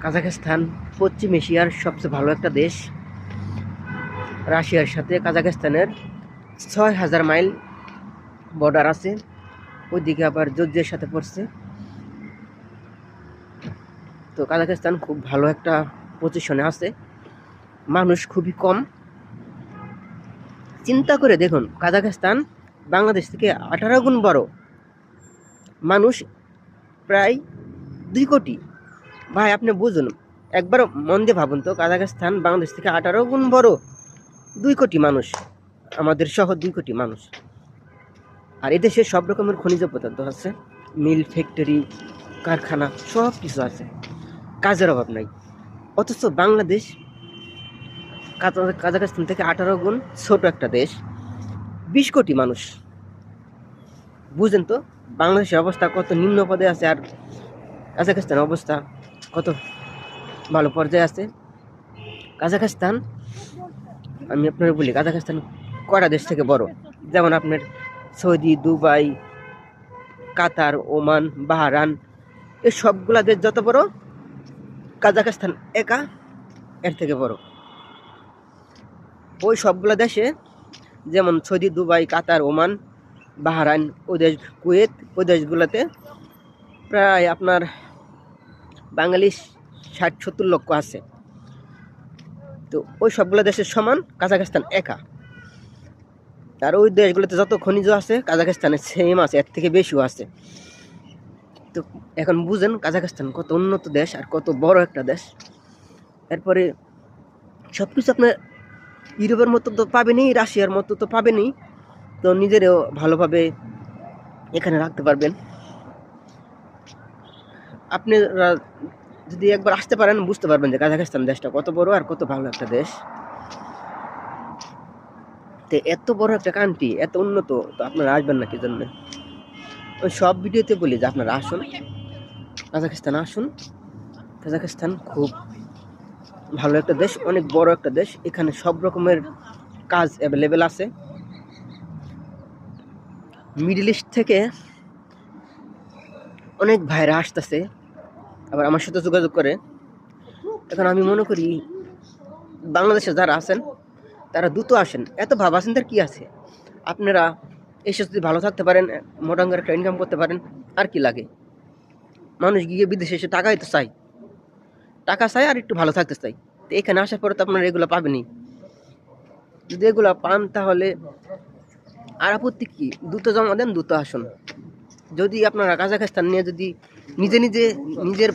কাজাখস্তান পশ্চিম এশিয়ার সবচেয়ে ভালো একটা দেশ। রাশিয়ার সাথে কাজাখস্তানের ছয় হাজার মাইল বর্ডার আছে। ওইদিকে আবার জর্জিয়ার সাথে পড়ছে। তো কাজাখস্তান খুব ভালো একটা পজিশনে আছে। মানুষ খুবই কম। চিন্তা করে দেখুন, কাজাখস্তান বাংলাদেশ থেকে আঠারো গুণ বড়। মানুষ প্রায় দুই কোটি। ভাই, আপনি বুঝুন একবার মন দিয়ে ভাবুন তো, কাজাখস্তান বাংলাদেশ থেকে আঠারো গুণ বড় দুই কোটি মানুষ, আমাদের শহর দুই কোটি মানুষ। আর এদেশে সব রকমের খনিজ পদার্থ আছে, মিল, ফ্যাক্টরি, কারখানা, সব কিছু আছে, কাজের অভাব নাই। অথচ বাংলাদেশ কাজা- কাজাখস্তান থেকে আঠারো গুণ ছোট একটা দেশ, বিশ কোটি মানুষ। বুঝেন তো, বাংলাদেশের অবস্থা কত নিম্ন পদে আছে আর কাজাকিস্তানের অবস্থা কত? ভালো পর্যায়ে আছে। কাজাখস্তান, আমি আপনার বলি, কাজাখস্তান কটা দেশ থেকে বড়? যেমন আপনার Saudi, Dubai, Qatar, Oman Bahrain এই সবগুলা দেশ যত বড়, কাজাখস্তান একা এর থেকে বড়। ওই সবগুলা দেশে, যেমন Saudi, Dubai, Qatar, Oman, Bahrain, ওই দেশ কুয়েত, ওই দেশগুলোতে প্রায় আপনার বাঙালি ষাট সত্তর লক্ষ আছে। তো ওই সবগুলো দেশের সমান কাজাখস্তান একা। আর ওই দেশগুলোতে যত খনিজ আছে, কাজাখস্তানে সেম আছে, এর থেকে বেশিও আছে। তো এখন বুঝেন কাজাখস্তান কত উন্নত দেশ আর কত বড় একটা দেশ। এরপরে সব কিছু আপনার ইউরোপের মতো তো পাবেনই, রাশিয়ার মতো তো পাবেনই। তো নিজেরও ভালোভাবে এখানে রাখতে পারবেন। আপনারা যদি একবার আসতে পারেন, বুঝতে পারবেন যে কাজাখস্তান দেশটা কত বড় আর কত ভালো একটা দেশ। তো এত বড় একটা কান্ট্রি এত উন্নত, তো আপনারা আসবেন না কি জন্য? ওই সব ভিডিওতে বলি যে আপনারা আসুন, কাজাখস্তান আসুন। কাজাখস্তান খুব ভালো একটা দেশ, অনেক বড় একটা দেশ। এখানে সব রকমের কাজ অ্যাভেলেবেল আছে। মিডল ইস্ট থেকে অনেক ভাইরা আসতেছে। আবার আমার সাথে যোগাযোগ করে। এখন আমি মনে করি, বাংলাদেশে যারা আছেন, তারা দ্রুত আসেন। এত ভাব আছেন তার কী আছে? আপনারা এসে যদি ভালো থাকতে পারেন মোটাঙ্গার একটা ইনকাম করতে পারেন, আর কি লাগে? মানুষ গিয়ে বিদেশে এসে টাকাই তো চাই টাকা চাই আর একটু ভালো থাকতে চাই তো এখানে আসার পরে তো আপনারা এগুলো পাবেনই। যদি এগুলো পান তাহলে আর আপত্তি কি? দ্রুত জমা দেন, দ্রুত আসুন। যদি আপনারা কাজাখস্তান নিয়ে যদি নিজে নিজে নিজের